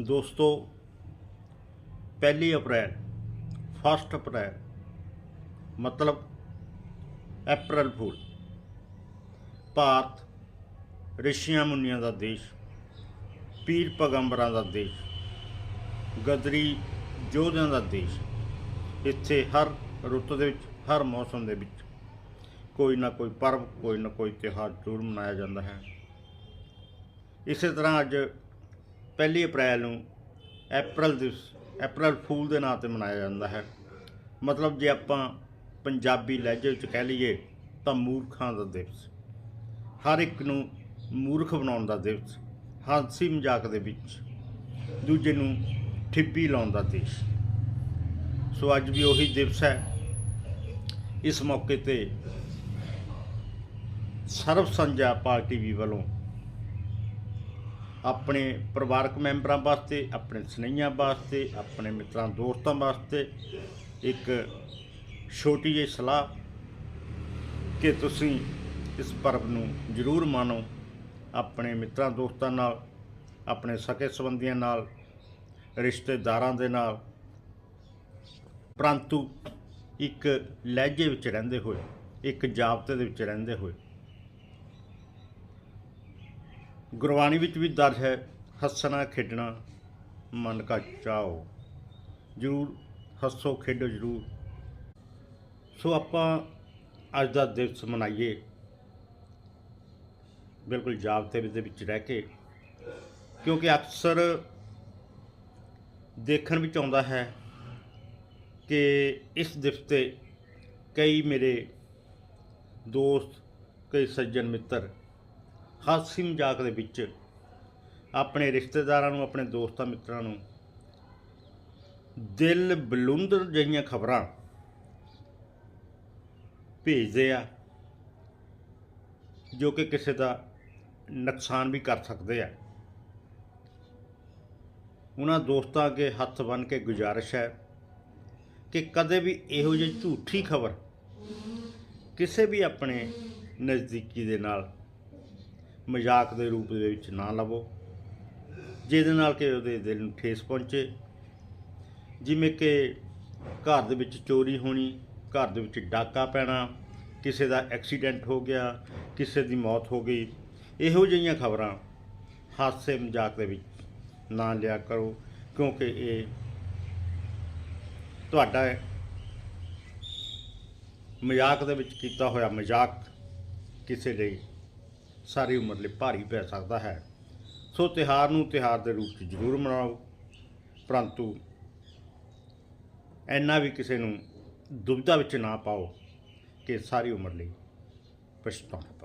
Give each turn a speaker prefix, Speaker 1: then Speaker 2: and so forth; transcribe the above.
Speaker 1: ਦੋਸਤੋ, ਪਹਿਲੀ ਅਪ੍ਰੈਲ ਫਸਟ ਅਪ੍ਰੈਲ, ਮਤਲਬ ਅਪ੍ਰੈਲ ਫੂਲ। ਭਾਰਤ, ਰਿਸ਼ੀਆਂ ਮੁਨੀਆਂ ਦਾ ਦੇਸ਼, ਪੀਰ ਪਗੰਬਰਾਂ ਦਾ ਦੇਸ਼, ਗਦਰੀ ਯੋਧਿਆਂ ਦਾ ਦੇਸ਼। ਇੱਥੇ ਹਰ ਰੁੱਤ ਦੇ ਵਿੱਚ, ਹਰ ਮੌਸਮ ਦੇ ਵਿੱਚ ਕੋਈ ਨਾ ਕੋਈ ਪਰਬ ਕੋਈ ਨਾ ਕੋਈ ਤਿਉਹਾਰ ਜ਼ਰੂਰ ਮਨਾਇਆ ਜਾਂਦਾ ਹੈ। ਇਸੇ ਤਰ੍ਹਾਂ ਅੱਜ ਪਹਿਲੀ ਅਪ੍ਰੈਲ ਨੂੰ ਅਪ੍ਰੈਲ ਦਿਵਸ, ਅਪ੍ਰੈਲ ਫੂਲ ਦੇ ਨਾਂ ਤੇ ਮਨਾਇਆ ਜਾਂਦਾ ਹੈ। ਮਤਲਬ ਜੇ ਆਪਾਂ ਪੰਜਾਬੀ ਲਹਿਜੇ ਵਿੱਚ ਕਹਿ ਲਈਏ ਤਾਂ ਮੂਰਖਾਂ ਦਾ ਦਿਵਸ। ਹਰ ਇੱਕ ਨੂੰ ਮੂਰਖ ਬਣਾਉਣ ਦਾ ਦਿਵਸ, ਹਾਸੀ ਮਜ਼ਾਕ ਦੇ ਵਿੱਚ। ਦੂਜੇ ਨੂੰ ਠਿੱਪੀ ਲਾਉਣ ਦਾ ਦਿਵਸ ਸੋ ਅੱਜ ਵੀ ਉਹੀ ਦਿਵਸ ਹੈ। ਇਸ ਮੌਕੇ ਤੇ ਸਰਬ ਸੰਜਾ ਪਾਰਟੀ ਵੀ ਵੱਲੋਂ ਆਪਣੇ ਪਰਿਵਾਰਕ ਮੈਂਬਰਾਂ ਵਾਸਤੇ, ਆਪਣੇ ਸਨੇਹੀਆਂ ਵਾਸਤੇ, ਆਪਣੇ ਮਿੱਤਰਾਂ, ਦੋਸਤਾਂ ਵਾਸਤੇ ਇੱਕ ਛੋਟੀ ਜਿਹੀ ਸਲਾਹ ਕਿ ਤੁਸੀਂ ਇਸ ਪਰਬ ਨੂੰ ਜ਼ਰੂਰ ਮਾਣੋ, ਆਪਣੇ ਮਿੱਤਰਾਂ, ਦੋਸਤਾਂ ਨਾਲ, ਆਪਣੇ ਸਕੇ ਸੰਬੰਧੀਆਂ ਨਾਲ, ਰਿਸ਼ਤੇਦਾਰਾਂ ਦੇ ਨਾਲ। ਪਰੰਤੂ ਇੱਕ ਲਹਿਜੇ ਵਿੱਚ ਰਹਿੰਦੇ ਹੋਏ, ਇੱਕ ਜਾਬਤੇ ਦੇ ਵਿੱਚ ਰਹਿੰਦੇ ਹੋਏ ਗੁਰਬਾਣੀ ਵਿੱਚ ਵੀ ਦਰਜ ਹੈ, ਹੱਸਣਾ, ਖੇਡਣਾ, ਮਨ ਕਾ ਚਾਓ। ਜ਼ਰੂਰ ਹੱਸੋ, ਖੇਡੋ ਜ਼ਰੂਰ। ਸੋ ਆਪਾਂ ਅੱਜ ਦਾ ਦਿਵਸ ਮਨਾਈਏ। ਬਿਲਕੁਲ ਜਾਬਤੇ ਦੇ ਵਿੱਚ ਰਹਿ ਕੇ, ਕਿਉਂਕਿ ਅਕਸਰ ਦੇਖਣ ਵਿੱਚ ਆਉਂਦਾ ਹੈ ਕਿ ਇਸ ਦਿਵਸ ਤੇ ਕਈ ਮੇਰੇ ਦੋਸਤ, ਕਈ ਸੱਜਣ ਮਿੱਤਰ ਹਾਸੀ ਮਜ਼ਾਕ ਦੇ ਵਿੱਚ ਆਪਣੇ ਰਿਸ਼ਤੇਦਾਰਾਂ ਨੂੰ, ਆਪਣੇ ਦੋਸਤਾਂ ਮਿੱਤਰਾਂ ਨੂੰ ਦਿਲ ਬਲੁੰਦਰ ਜਿਹੀਆਂ ਖਬਰਾਂ ਭੇਜਦੇ ਆ, ਜੋ ਕਿ ਕਿਸੇ ਦਾ ਨੁਕਸਾਨ ਵੀ ਕਰ ਸਕਦੇ ਆ। ਉਹਨਾਂ ਦੋਸਤਾਂ ਅੱਗੇ ਹੱਥ ਬੰਨ੍ਹ ਕੇ ਗੁਜ਼ਾਰਿਸ਼ ਹੈ ਕਿ ਕਦੇ ਵੀ ਇਹੋ ਜਿਹੀ ਝੂਠੀ ਖਬਰ ਕਿਸੇ ਵੀ ਆਪਣੇ ਨਜ਼ਦੀਕੀ ਦੇ ਨਾਲ ਮਜ਼ਾਕ ਦੇ ਰੂਪ ਦੇ ਵਿੱਚ ਨਾ ਲਵੋ। ਜਿਹਦੇ ਨਾਲ ਕਿ ਉਹਦੇ ਦਿਲ ਨੂੰ ਠੇਸ ਪਹੁੰਚੇ। ਜਿਵੇਂ ਕਿ ਘਰ ਦੇ ਵਿੱਚ ਚੋਰੀ ਹੋਣੀ, ਘਰ ਦੇ ਵਿੱਚ ਡਾਕਾ ਪੈਣਾ, ਕਿਸੇ ਦਾ ਐਕਸੀਡੈਂਟ ਹੋ ਗਿਆ, ਕਿਸੇ ਦੀ ਮੌਤ ਹੋ ਗਈ, ਇਹੋ ਜਿਹੀਆਂ ਖਬਰਾਂ ਹਾਸੇ ਮਜ਼ਾਕ ਦੇ ਵਿੱਚ ਨਾ ਲਿਆ ਕਰੋ, ਕਿਉਂਕਿ ਇਹ ਤੁਹਾਡਾ ਮਜ਼ਾਕ ਦੇ ਵਿੱਚ ਕੀਤਾ ਹੋਇਆ ਮਜ਼ਾਕ ਕਿਸੇ ਲਈ ਸਾਰੀ ਉਮਰ ਲਈ ਭਾਰੀ ਪੈ ਸਕਦਾ ਹੈ। ਸੋ ਤਿਹਾਰ ਨੂੰ ਤਿਹਾਰ ਦੇ ਰੂਪ 'ਚ ਜ਼ਰੂਰ ਮਨਾਓ। ਪਰੰਤੂ ਇੰਨਾ ਵੀ ਕਿਸੇ ਨੂੰ ਦੁਬਿਧਾ ਵਿੱਚ ਨਾ ਪਾਓ ਕਿ ਸਾਰੀ ਉਮਰ ਲਈ ਪਛਤਾਉਣਾ